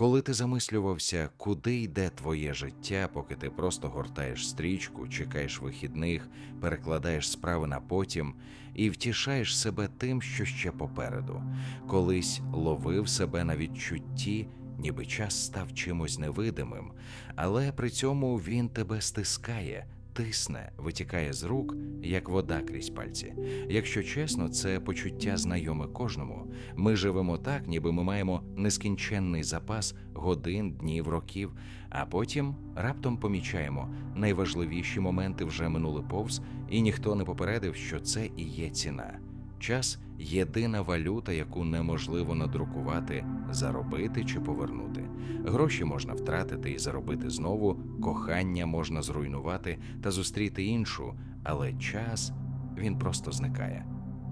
Коли ти замислювався, куди йде твоє життя, поки ти просто гортаєш стрічку, чекаєш вихідних, перекладаєш справи на потім і втішаєш себе тим, що ще попереду, колись ловив себе на відчутті, ніби час став чимось невидимим, але при цьому він тебе стискає. Тисне, витікає з рук, як вода крізь пальці. Якщо чесно, це почуття знайоме кожному. Ми живемо так, ніби ми маємо нескінченний запас годин, днів, років, а потім раптом помічаємо, найважливіші моменти вже минули повз, і ніхто не попередив, що це і є ціна. Час єдина валюта, яку неможливо надрукувати, заробити чи повернути. Гроші можна втратити і заробити знову, кохання можна зруйнувати та зустріти іншу, але час він просто зникає.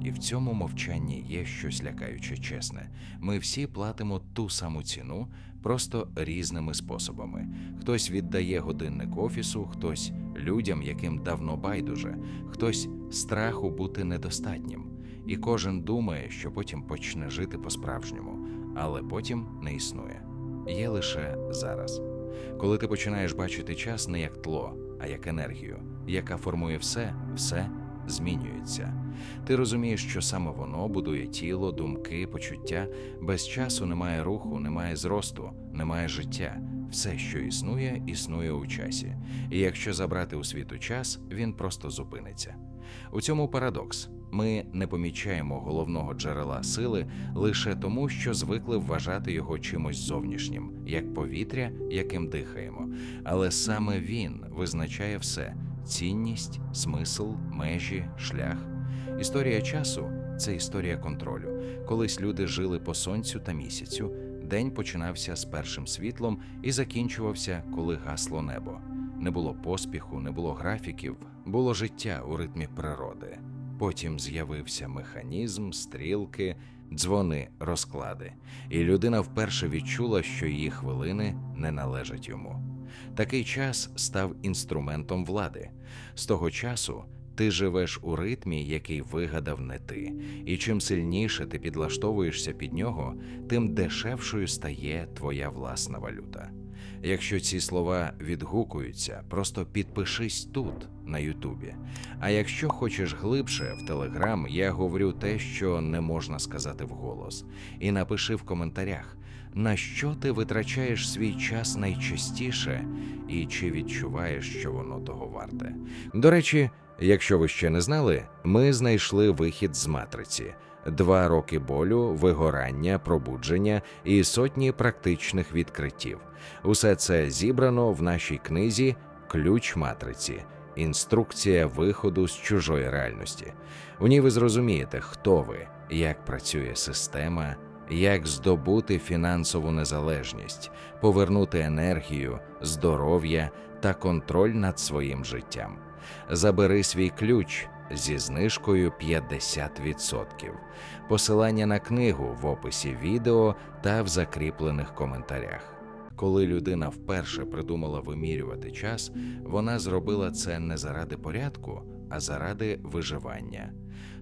І в цьому мовчанні є щось лякаюче чесне. Ми всі платимо ту саму ціну, просто різними способами. Хтось віддає годинник офісу, хтось людям, яким давно байдуже, хтось страху бути недостатнім. І кожен думає, що потім почне жити по-справжньому, але потім не існує. Є лише зараз. Коли ти починаєш бачити час не як тло, а як енергію, яка формує все, все змінюється. Ти розумієш, що саме воно будує тіло, думки, почуття. Без часу немає руху, немає зросту, немає життя. Все, що існує, існує у часі. І якщо забрати у світу час, він просто зупиниться. У цьому парадокс. Ми не помічаємо головного джерела сили лише тому, що звикли вважати його чимось зовнішнім, як повітря, яким дихаємо. Але саме він визначає все: цінність, смисл, межі, шлях. Історія часу це історія контролю. Колись люди жили по сонцю та місяцю. День починався з першим світлом і закінчувався, коли гасло небо. Не було поспіху, не було графіків, було життя у ритмі природи. Потім з'явився механізм, стрілки, дзвони, розклади, і людина вперше відчула, що її хвилини не належать йому. Такий час став інструментом влади. З того часу ти живеш у ритмі, який вигадав не ти, і чим сильніше ти підлаштовуєшся під нього, тим дешевшою стає твоя власна валюта. Якщо ці слова відгукуються, просто підпишись тут, на Ютубі. А якщо хочеш глибше в Телеграм, я говорю те, що не можна сказати вголос, і напиши в коментарях, на що ти витрачаєш свій час найчастіше, і чи відчуваєш, що воно того варте. До речі, якщо ви ще не знали, ми знайшли вихід з матриці. Два роки болю, вигорання, пробудження і сотні практичних відкриттів. Усе це зібрано в нашій книзі Ключ матриці. Інструкція виходу з чужої реальності. У ній ви зрозумієте, хто ви, як працює система, як здобути фінансову незалежність, повернути енергію, здоров'я та контроль над своїм життям. Забери свій ключ зі знижкою 50%. Посилання на книгу в описі відео та в закріплених коментарях. Коли людина вперше придумала вимірювати час, вона зробила це не заради порядку, а заради виживання.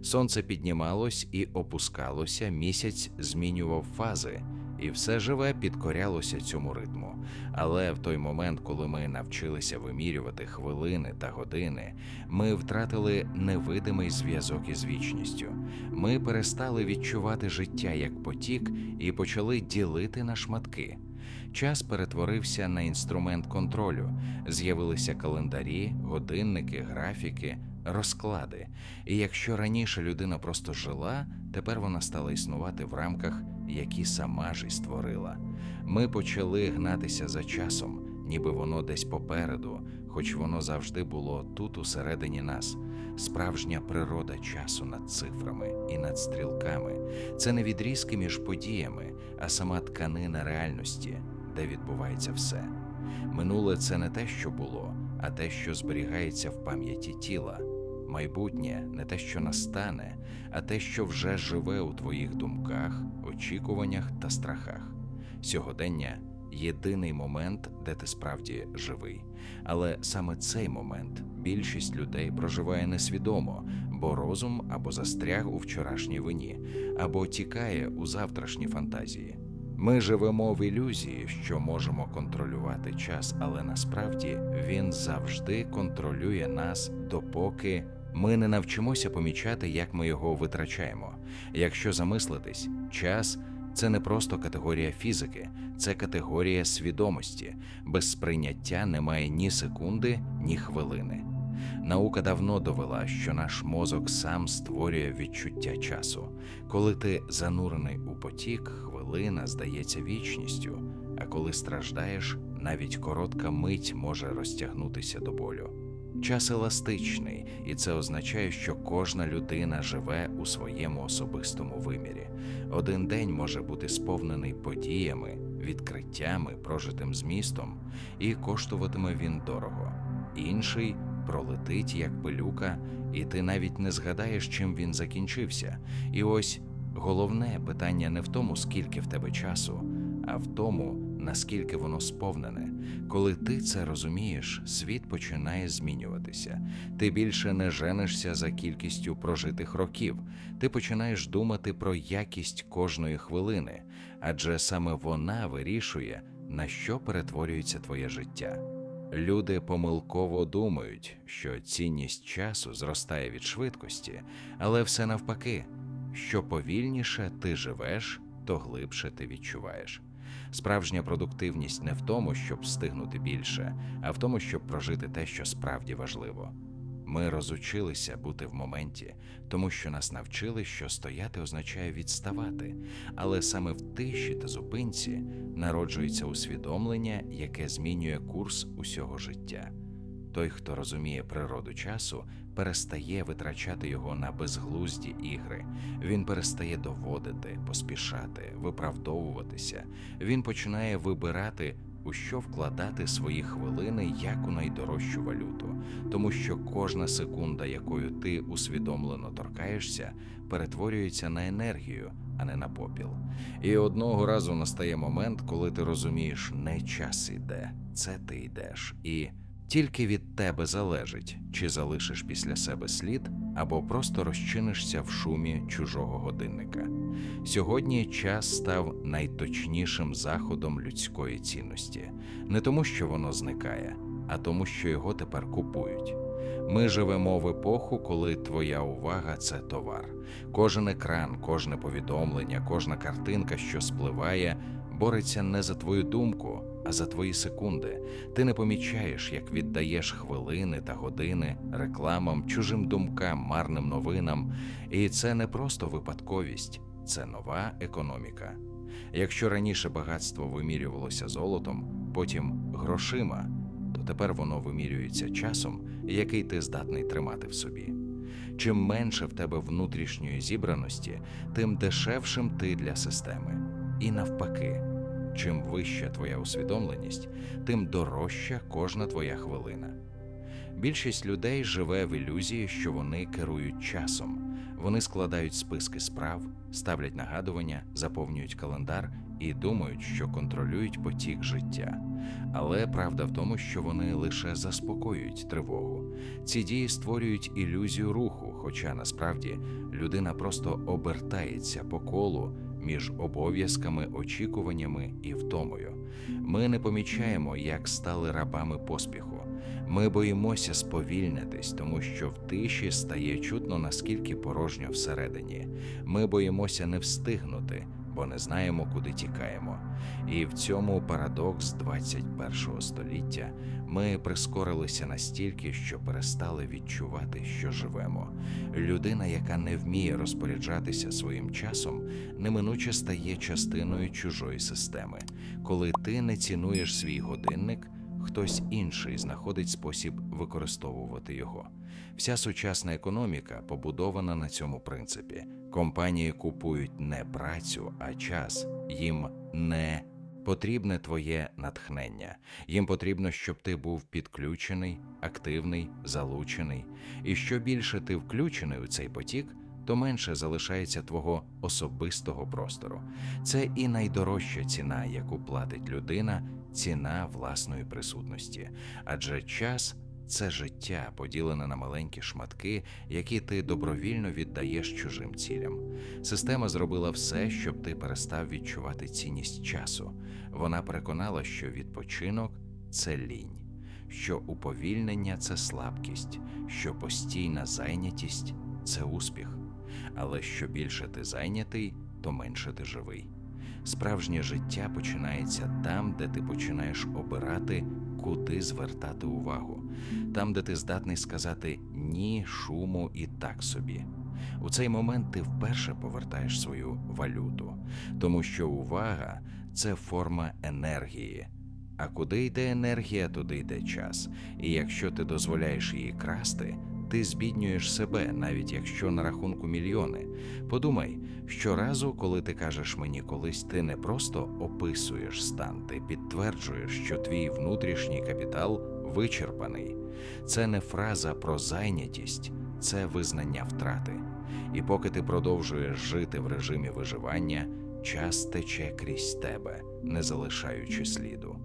Сонце піднімалось і опускалося, місяць змінював фази, і все живе підкорялося цьому ритму. Але в той момент, коли ми навчилися вимірювати хвилини та години, ми втратили невидимий зв'язок із вічністю. Ми перестали відчувати життя як потік і почали ділити на шматки. Час перетворився на інструмент контролю. З'явилися календарі, годинники, графіки, розклади. І якщо раніше людина просто жила, тепер вона стала існувати в рамках, які сама ж і створила. Ми почали гнатися за часом, ніби воно десь попереду, хоч воно завжди було тут усередині нас. Справжня природа часу над цифрами і над стрілками це не відрізки між подіями, а сама тканина реальності, де відбувається все. Минуле це не те, що було, а те, що зберігається в пам'яті тіла. Майбутнє не те, що настане, а те, що вже живе у твоїх думках, очікуваннях та страхах. Сьогодення єдиний момент, де ти справді живий. Але саме цей момент більшість людей проживає несвідомо, бо розум або застряг у вчорашній вині, або тікає у завтрашні фантазії. Ми живемо в ілюзії, що можемо контролювати час, але насправді він завжди контролює нас, допоки ми не навчимося помічати, як ми його витрачаємо. Якщо замислитись, час це не просто категорія фізики, це категорія свідомості. Без сприйняття немає ні секунди, ні хвилини. Наука давно довела, що наш мозок сам створює відчуття часу. Коли ти занурений у потік, хвилина здається вічністю, а коли страждаєш, навіть коротка мить може розтягнутися до болю. Час еластичний, і це означає, що кожна людина живе у своєму особистому вимірі. Один день може бути сповнений подіями, відкриттями, прожитим змістом, і коштуватиме він дорого. Інший пролетить як пилюка, і ти навіть не згадаєш, чим він закінчився. І ось головне питання не в тому, скільки в тебе часу, а в тому, наскільки воно сповнене. Коли ти це розумієш, світ починає змінюватися. Ти більше не женишся за кількістю прожитих років, ти починаєш думати про якість кожної хвилини, адже саме вона вирішує, на що перетворюється твоє життя. Люди помилково думають, що цінність часу зростає від швидкості, але все навпаки, що повільніше ти живеш, то глибше ти відчуваєш. Справжня продуктивність не в тому, щоб встигнути більше, а в тому, щоб прожити те, що справді важливо. Ми розучилися бути в моменті, тому що нас навчили, що стояти означає відставати, але саме в тиші та зупинці народжується усвідомлення, яке змінює курс усього життя. Той, хто розуміє природу часу, перестає витрачати його на безглузді ігри. Він перестає доводити, поспішати, виправдовуватися. Він починає вибирати, у що вкладати свої хвилини як у найдорожчу валюту, тому що кожна секунда, якою ти усвідомлено торкаєшся, перетворюється на енергію, а не на попіл. І одного разу настає момент, коли ти розумієш, не час іде, це ти йдеш і. Тільки від тебе залежить, чи залишиш після себе слід, або просто розчинишся в шумі чужого годинника. Сьогодні час став найточнішим заходом людської цінності, не тому, що воно зникає, а тому, що його тепер купують. Ми живемо в епоху, коли твоя увага це товар. Кожен екран, кожне повідомлення, кожна картинка, що спливає, бореться не за твою думку а за твої секунди. Ти не помічаєш, як віддаєш хвилини та години рекламам, чужим думкам, марним новинам. І це не просто випадковість, це нова економіка. Якщо раніше багатство вимірювалося золотом, потім грошима, то тепер воно вимірюється часом, який ти здатний тримати в собі. Чим менше в тебе внутрішньої зібраності, тим дешевшим ти для системи. І навпаки. Чим вища твоя усвідомленість, тим дорожча кожна твоя хвилина. Більшість людей живе в ілюзії, що вони керують часом. Вони складають списки справ, ставлять нагадування, заповнюють календар і думають, що контролюють потік життя. Але правда в тому, що вони лише заспокоюють тривогу. Ці дії створюють ілюзію руху, хоча насправді людина просто обертається по колу між обов'язками, очікуваннями і втомою. Ми не помічаємо, як стали рабами поспіху. Ми боїмося сповільнитись, тому що в тиші стає чутно наскільки порожньо всередині. Ми боїмося не встигнути, бо не знаємо, куди тікаємо. І в цьому парадокс 21 століття ми прискорилися настільки, що перестали відчувати, що живемо. Людина, яка не вміє розпоряджатися своїм часом, неминуче стає частиною чужої системи. Коли ти не цінуєш свій годинник, хтось інший знаходить спосіб використовувати його. Вся сучасна економіка побудована на цьому принципі. Компанії купують не працю, а час. Їм не потрібне твоє натхнення. Їм потрібно, щоб ти був підключений, активний, залучений. І що більше ти включений у цей потік, то менше залишається твого особистого простору. Це і найдорожча ціна, яку платить людина, ціна власної присутності. Адже час це життя, поділене на маленькі шматки, які ти добровільно віддаєш чужим цілям. Система зробила все, щоб ти перестав відчувати цінність часу. Вона переконала, що відпочинок це лінь, що уповільнення це слабкість, що постійна зайнятість це успіх. Але що більше ти зайнятий, то менше ти живий. Справжнє життя починається там, де ти починаєш обирати, куди звертати увагу, там, де ти здатний сказати ні, шуму і так собі. У цей момент ти вперше повертаєш свою валюту, тому що увага це форма енергії. А куди йде енергія, туди йде час. І якщо ти дозволяєш її красти, ти збіднюєш себе, навіть якщо на рахунку мільйони. Подумай, щоразу, коли ти кажеш мені колись, ти не просто описуєш стан, ти підтверджуєш, що твій внутрішній капітал вичерпаний. Це не фраза про зайнятість, це визнання втрати. І поки ти продовжуєш жити в режимі виживання, час тече крізь тебе, не залишаючи сліду.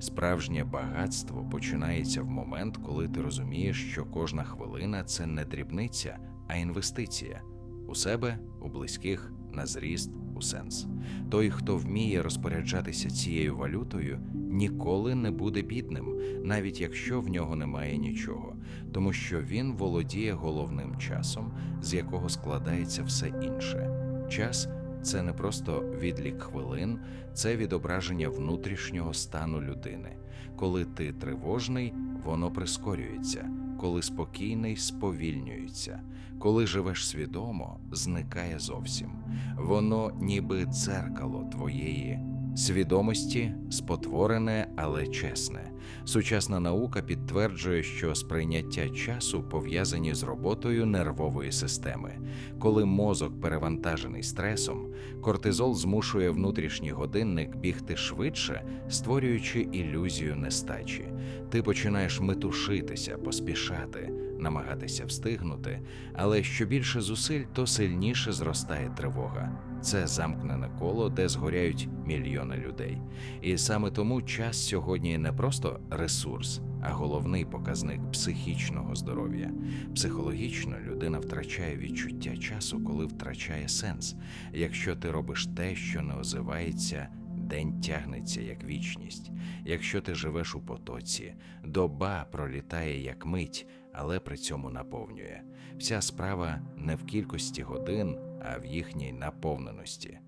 Справжнє багатство починається в момент, коли ти розумієш, що кожна хвилина це не дрібниця, а інвестиція у себе, у близьких, на зріст, у сенс. Той, хто вміє розпоряджатися цією валютою, ніколи не буде бідним, навіть якщо в нього немає нічого, тому що він володіє головним часом, з якого складається все інше. Час це не просто відлік хвилин, це відображення внутрішнього стану людини. Коли ти тривожний, воно прискорюється, коли спокійний, сповільнюється, коли живеш свідомо, зникає зовсім. Воно ніби дзеркало твоєї свідомості, спотворене, але чесне. Сучасна наука підтверджує, що сприйняття часу пов'язані з роботою нервової системи. Коли мозок перевантажений стресом, кортизол змушує внутрішній годинник бігти швидше, створюючи ілюзію нестачі. Ти починаєш метушитися, поспішати, намагатися встигнути, але що більше зусиль, то сильніше зростає тривога. Це замкнене коло, де згоряють мільйони людей. І саме тому час сьогодні не просто ресурс, а головний показник психічного здоров'я. Психологічно людина втрачає відчуття часу, коли втрачає сенс. Якщо ти робиш те, що не озивається, день тягнеться як вічність. Якщо ти живеш у потоці, доба пролітає як мить, але при цьому наповнює. Вся справа не в кількості годин, а в їхній наповненості.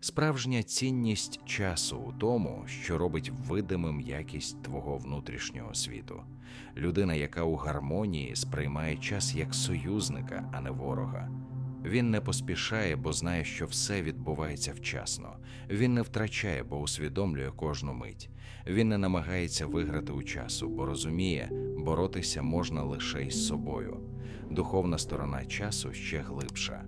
Справжня цінність часу у тому, що робить видимим якість твого внутрішнього світу. Людина, яка у гармонії сприймає час як союзника, а не ворога. Він не поспішає, бо знає, що все відбувається вчасно. Він не втрачає, бо усвідомлює кожну мить. Він не намагається виграти у часу, бо розуміє, боротися можна лише із собою. Духовна сторона часу ще глибша.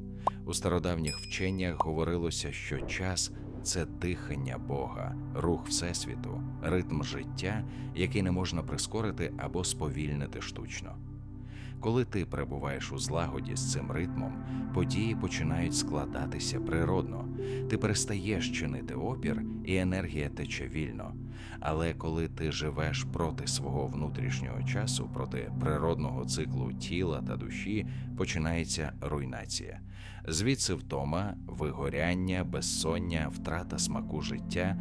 У стародавніх вченнях говорилося, що час це дихання Бога, рух Всесвіту, ритм життя, який не можна прискорити або сповільнити штучно. Коли ти перебуваєш у злагоді з цим ритмом, події починають складатися природно. Ти перестаєш чинити опір, і енергія тече вільно. Але коли ти живеш проти свого внутрішнього часу, проти природного циклу тіла та душі, починається руйнація. Звідси втома, вигоряння, безсоння, втрата смаку життя.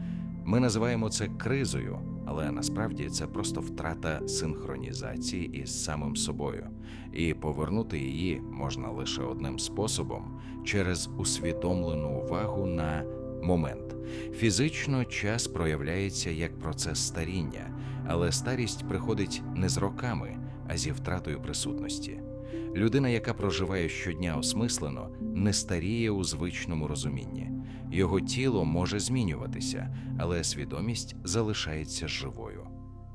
Ми називаємо це кризою, але насправді це просто втрата синхронізації із самим собою, і повернути її можна лише одним способом через усвідомлену увагу на момент. Фізично час проявляється як процес старіння, але старість приходить не з роками, а зі втратою присутності. Людина, яка проживає щодня осмислено, не старіє у звичному розумінні. Його тіло може змінюватися, але свідомість залишається живою.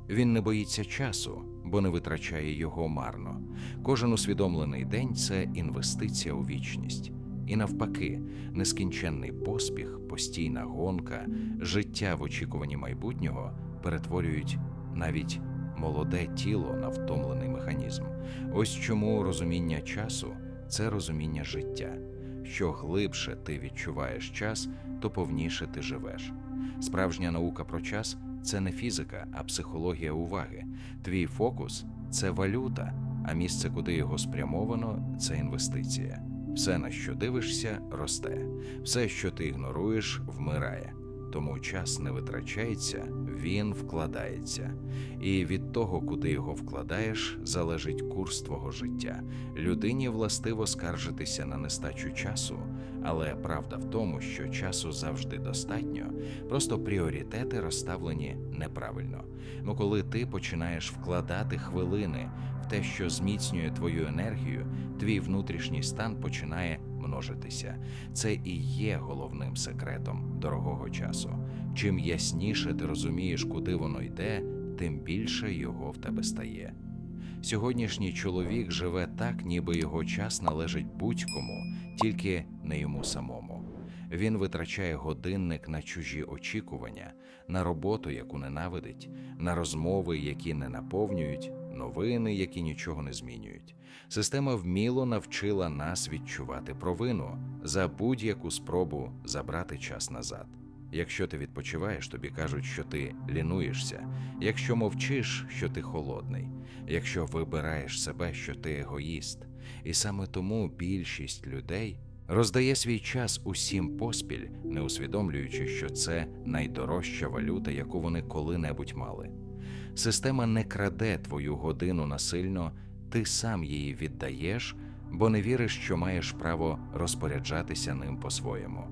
Він не боїться часу, бо не витрачає його марно. Кожен усвідомлений день це інвестиція у вічність. І навпаки, нескінченний поспіх, постійна гонка, життя в очікуванні майбутнього перетворюють навіть молоде тіло на втомлений механізм. Ось чому розуміння часу це розуміння життя. Що глибше ти відчуваєш час, то повніше ти живеш. Справжня наука про час це не фізика, а психологія уваги. Твій фокус це валюта, а місце, куди його спрямовано, це інвестиція. Все, на що дивишся, росте, все, що ти ігноруєш, вмирає. Тому час не витрачається, він вкладається. І від того, куди його вкладаєш, залежить курс твого життя. Людині властиво скаржитися на нестачу часу, але правда в тому, що часу завжди достатньо, просто пріоритети розставлені неправильно. Бо коли ти починаєш вкладати хвилини в те, що зміцнює твою енергію, твій внутрішній стан починає множитися. Це і є головним секретом дорогого часу. Чим ясніше ти розумієш, куди воно йде, тим більше його в тебе стає. Сьогоднішній чоловік живе так, ніби його час належить будь-кому, тільки не йому самому. Він витрачає годинник на чужі очікування, на роботу, яку ненавидить, на розмови, які не наповнюють, новини, які нічого не змінюють. Система вміло навчила нас відчувати провину за будь-яку спробу забрати час назад. Якщо ти відпочиваєш, тобі кажуть, що ти лінуєшся, якщо мовчиш, що ти холодний, якщо вибираєш себе, що ти егоїст. І саме тому більшість людей роздає свій час усім поспіль, не усвідомлюючи, що це найдорожча валюта, яку вони коли-небудь мали. Система не краде твою годину насильно, ти сам її віддаєш, бо не віриш, що маєш право розпоряджатися ним по-своєму.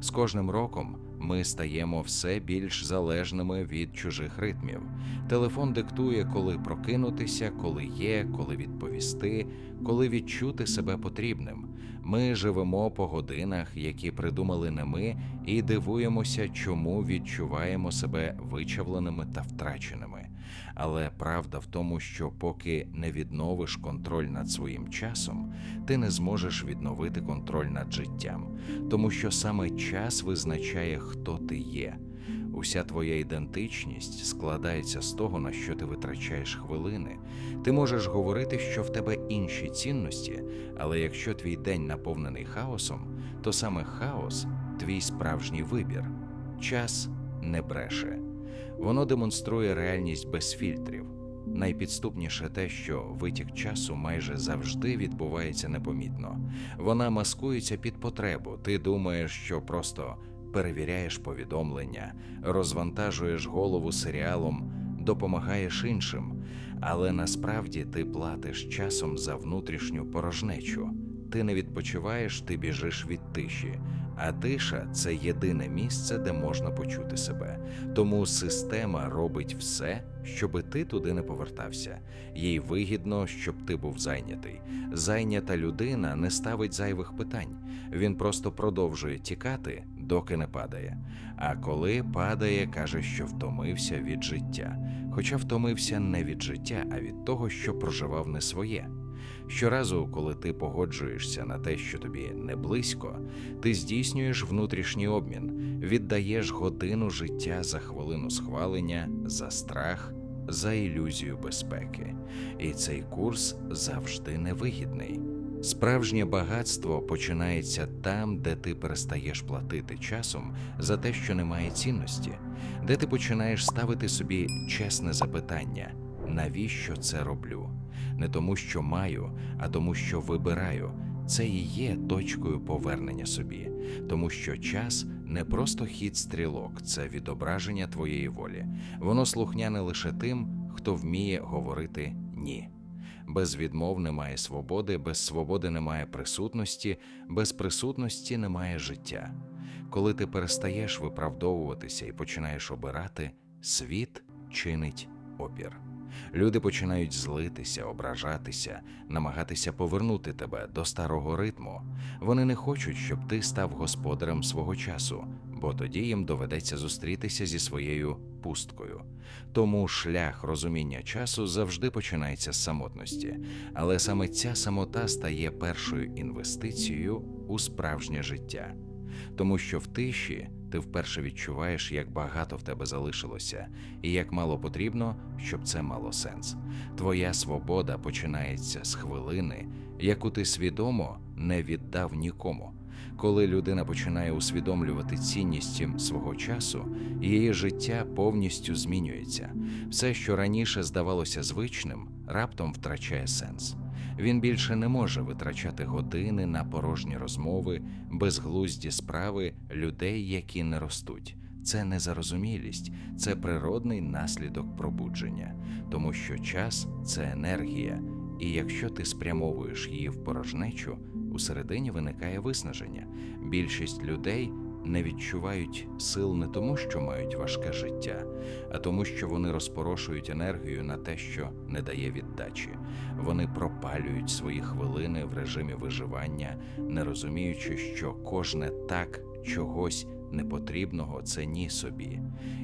З кожним роком ми стаємо все більш залежними від чужих ритмів. Телефон диктує, коли прокинутися, коли є, коли відповісти, коли відчути себе потрібним. Ми живемо по годинах, які придумали не ми, і дивуємося, чому відчуваємо себе вичавленими та втраченими. Але правда в тому, що поки не відновиш контроль над своїм часом, ти не зможеш відновити контроль над життям, тому що саме час визначає, хто ти є. Уся твоя ідентичність складається з того, на що ти витрачаєш хвилини. Ти можеш говорити, що в тебе інші цінності, але якщо твій день наповнений хаосом, то саме хаос твій справжній вибір. Час не бреше. Воно демонструє реальність без фільтрів. Найпідступніше те, що витік часу майже завжди відбувається непомітно. Вона маскується під потребу. Ти думаєш, що просто перевіряєш повідомлення, розвантажуєш голову серіалом, допомагаєш іншим, але насправді ти платиш часом за внутрішню порожнечу. Ти не відпочиваєш, ти біжиш від тиші. А тиша це єдине місце, де можна почути себе. Тому система робить все, щоби ти туди не повертався. Їй вигідно, щоб ти був зайнятий. Зайнята людина не ставить зайвих питань. Він просто продовжує тікати, доки не падає. А коли падає, каже, що втомився від життя. Хоча втомився не від життя, а від того, що проживав не своє. Щоразу, коли ти погоджуєшся на те, що тобі не близько, ти здійснюєш внутрішній обмін, віддаєш годину життя за хвилину схвалення, за страх, за ілюзію безпеки. І цей курс завжди невигідний. Справжнє багатство починається там, де ти перестаєш платити часом за те, що немає цінності, де ти починаєш ставити собі чесне запитання, навіщо це роблю? Не тому, що маю, а тому, що вибираю. Це і є точкою повернення собі, тому що час не просто хід стрілок, це відображення твоєї волі. Воно слухняне лише тим, хто вміє говорити ні. Без відмов немає свободи, без свободи немає присутності, без присутності немає життя. Коли ти перестаєш виправдовуватися і починаєш обирати, світ чинить опір. Люди починають злитися, ображатися, намагатися повернути тебе до старого ритму. Вони не хочуть, щоб ти став господарем свого часу, бо тоді їм доведеться зустрітися зі своєю пусткою. Тому шлях розуміння часу завжди починається з самотності, але саме ця самота стає першою інвестицією у справжнє життя, тому що в тиші ти вперше відчуваєш, як багато в тебе залишилося, і як мало потрібно, щоб це мало сенс. Твоя свобода починається з хвилини, яку ти свідомо не віддав нікому. Коли людина починає усвідомлювати цінність свого часу, її життя повністю змінюється. Все, що раніше здавалося звичним, раптом втрачає сенс. Він більше не може витрачати години на порожні розмови, безглузді справи людей, які не ростуть. Це незарозумілість, це природний наслідок пробудження, тому що час це енергія, і якщо ти спрямовуєш її в порожнечу, усередині виникає виснаження. Більшість людей не відчувають сил не тому, що мають важке життя, а тому, що вони розпорошують енергію на те, що не дає віддачі. Вони пропалюють свої хвилини в режимі виживання, не розуміючи, що кожне так чогось непотрібного це ні собі.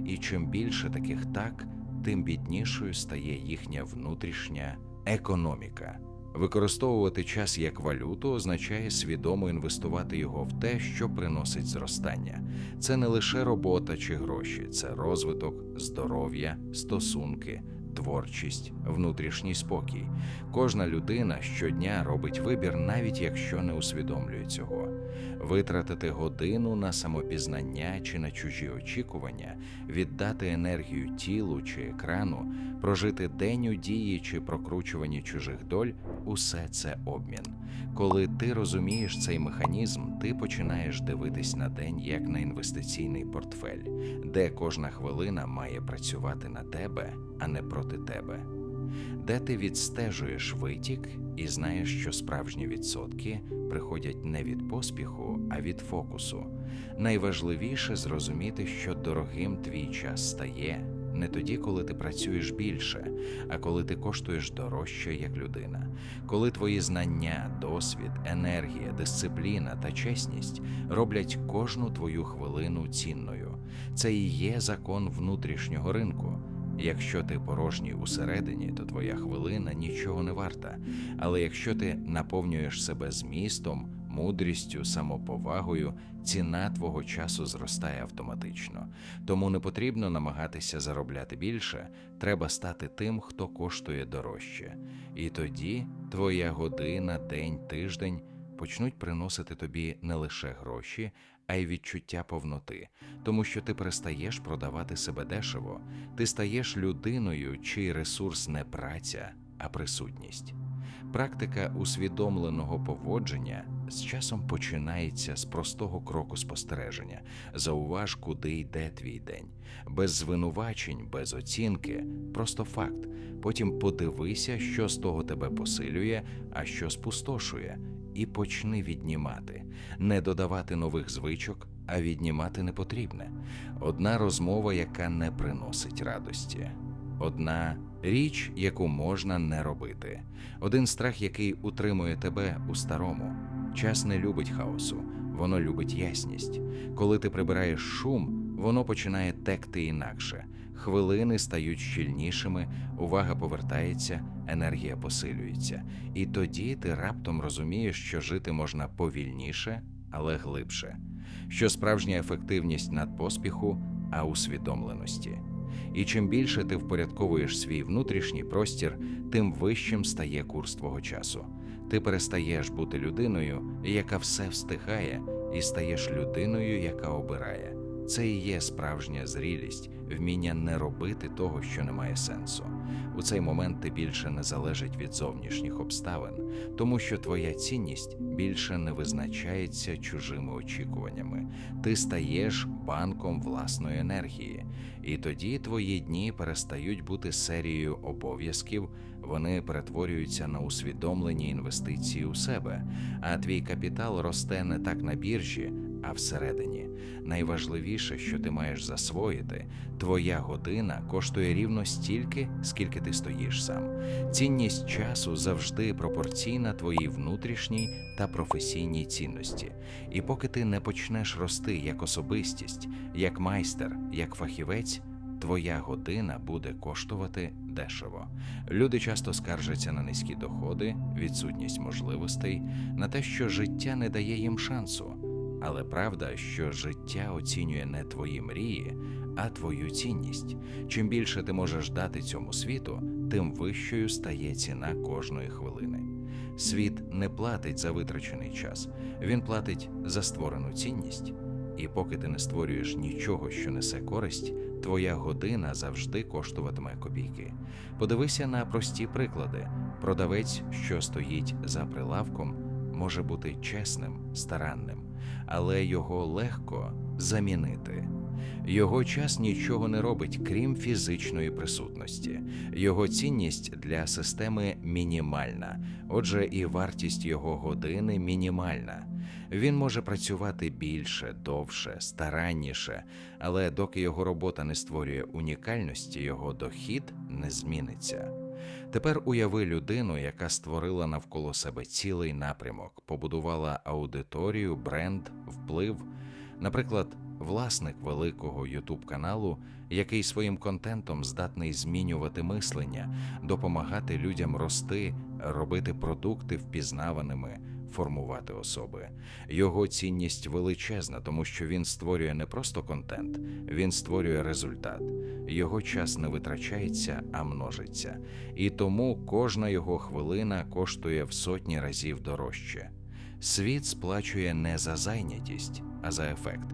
І чим більше таких так, тим біднішою стає їхня внутрішня економіка. Використовувати час як валюту означає свідомо інвестувати його в те, що приносить зростання. Це не лише робота чи гроші, це розвиток, здоров'я, стосунки, творчість, внутрішній спокій. Кожна людина щодня робить вибір, навіть якщо не усвідомлює цього. Витратити годину на самопізнання чи на чужі очікування, віддати енергію тілу чи екрану, прожити день у дії чи прокручуванні чужих доль усе це обмін. Коли ти розумієш цей механізм, ти починаєш дивитись на день як на інвестиційний портфель, де кожна хвилина має працювати на тебе, а не проти тебе. Де ти відстежуєш витік і знаєш, що справжні відсотки приходять не від поспіху, а від фокусу. Найважливіше зрозуміти, що дорогим твій час стає не тоді, коли ти працюєш більше, а коли ти коштуєш дорожче як людина, коли твої знання, досвід, енергія, дисципліна та чесність роблять кожну твою хвилину цінною. Це і є закон внутрішнього ринку. Якщо ти порожній усередині, то твоя хвилина нічого не варта. Але якщо ти наповнюєш себе змістом, мудрістю, самоповагою, ціна твого часу зростає автоматично. Тому не потрібно намагатися заробляти більше, треба стати тим, хто коштує дорожче. І тоді твоя година, день, тиждень почнуть приносити тобі не лише гроші, а й відчуття повноти, тому що ти перестаєш продавати себе дешево, ти стаєш людиною, чий ресурс не праця, а присутність. Практика усвідомленого поводження з часом починається з простого кроку спостереження. Зауваж, куди йде твій день, без звинувачень, без оцінки, просто факт. Потім подивися, що з того тебе посилює, а що спустошує, і почни віднімати, не додавати нових звичок, а віднімати непотрібне. Одна розмова, яка не приносить радості. Одна річ, яку можна не робити, один страх, який утримує тебе у старому. Час не любить хаосу, воно любить ясність. Коли ти прибираєш шум, воно починає текти інакше. Хвилини стають щільнішими, увага повертається, енергія посилюється. І тоді ти раптом розумієш, що жити можна повільніше, але глибше, що справжня ефективність над поспіху, а усвідомленості. І чим більше ти впорядковуєш свій внутрішній простір, тим вищим стає курс твого часу. Ти перестаєш бути людиною, яка все встигає, і стаєш людиною, яка обирає. Це і є справжня зрілість, вміння не робити того, що не має сенсу. У цей момент ти більше не залежить від зовнішніх обставин, тому що твоя цінність більше не визначається чужими очікуваннями. Ти стаєш банком власної енергії, і тоді твої дні перестають бути серією обов'язків, вони перетворюються на усвідомлені інвестиції у себе, а твій капітал росте не так на біржі, а всередині. Найважливіше, що ти маєш засвоїти, твоя година коштує рівно стільки, скільки ти стоїш сам. Цінність часу завжди пропорційна твоїй внутрішній та професійній цінності. І поки ти не почнеш рости як особистість, як майстер, як фахівець. Твоя година буде коштувати дешево. Люди часто скаржаться на низькі доходи, відсутність можливостей, на те, що життя не дає їм шансу. Але правда, що життя оцінює не твої мрії, а твою цінність. Чим більше ти можеш дати цьому світу, тим вищою стає ціна кожної хвилини. Світ не платить за витрачений час, він платить за створену цінність. І поки ти не створюєш нічого, що несе користь, твоя година завжди коштуватиме копійки. Подивися на прості приклади. Продавець, що стоїть за прилавком, може бути чесним, старанним, але його легко замінити. Його час нічого не робить, крім фізичної присутності. Його цінність для системи мінімальна, отже, і вартість його години мінімальна. Він може працювати більше, довше, старанніше, але доки його робота не створює унікальності, його дохід не зміниться. Тепер уяви людину, яка створила навколо себе цілий напрямок, побудувала аудиторію, бренд, вплив. Наприклад, власник великого youtube каналу, який своїм контентом здатний змінювати мислення, допомагати людям рости, робити продукти впізнаваними, формувати особи. Його цінність величезна, тому що він створює не просто контент, він створює результат. Його час не витрачається, а множиться. І тому кожна його хвилина коштує в сотні разів дорожче. Світ сплачує не за зайнятість, а за ефект.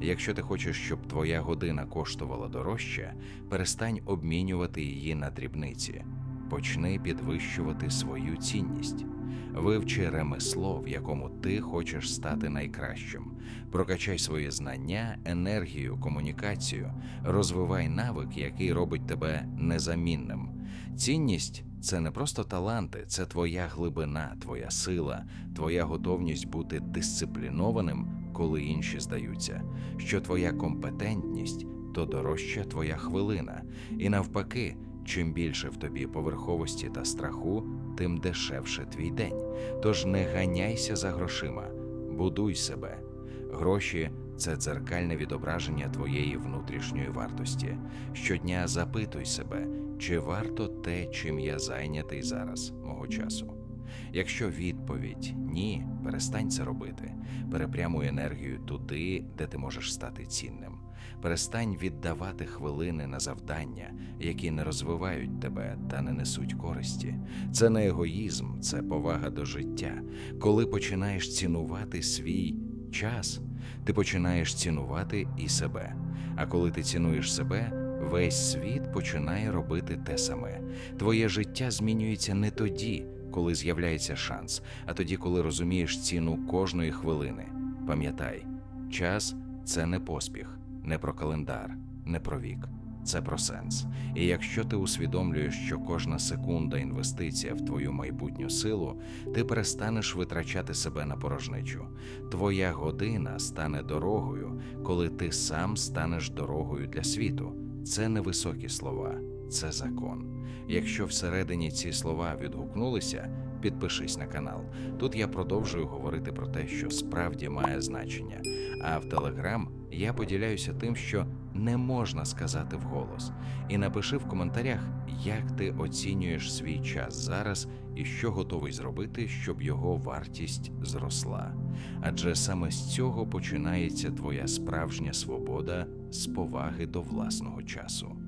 Якщо ти хочеш, щоб твоя година коштувала дорожче, перестань обмінювати її на дрібниці, почни підвищувати свою цінність. Вивчи ремесло, в якому ти хочеш стати найкращим. Прокачай свої знання, енергію, комунікацію, розвивай навик, який робить тебе незамінним. Цінність це не просто таланти, це твоя глибина, твоя сила, твоя готовність бути дисциплінованим, коли інші здаються, що твоя компетентність то дорожча твоя хвилина, і навпаки, чим більше в тобі поверховості та страху, тим дешевше твій день. Тож не ганяйся за грошима, будуй себе. Гроші це дзеркальне відображення твоєї внутрішньої вартості. Щодня запитуй себе, чи варто те, чим я зайнятий зараз мого часу. Якщо відповідь ні, перестань це робити. Перепрямуй енергію туди, де ти можеш стати цінним. Перестань віддавати хвилини на завдання, які не розвивають тебе та не несуть користі. Це не егоїзм, це повага до життя. Коли починаєш цінувати свій час, ти починаєш цінувати і себе. А коли ти цінуєш себе, весь світ починає робити те саме. Твоє життя змінюється не тоді, коли з'являється шанс, а тоді, коли розумієш ціну кожної хвилини. Пам'ятай, час це не поспіх, не про календар, не про вік. Це про сенс. І якщо ти усвідомлюєш, що кожна секунда інвестиція в твою майбутню силу, ти перестанеш витрачати себе на порожничу. Твоя година стане дорогою, коли ти сам станеш дорогою для світу. Це не високі слова, це закон. Якщо всередині ці слова відгукнулися, підпишись на канал. Тут я продовжую говорити про те, що справді має значення. А в Телеграм я поділяюся тим, що не можна сказати вголос. І напиши в коментарях, як ти оцінюєш свій час зараз і що готовий зробити, щоб його вартість зросла. Адже саме з цього починається твоя справжня свобода з поваги до власного часу.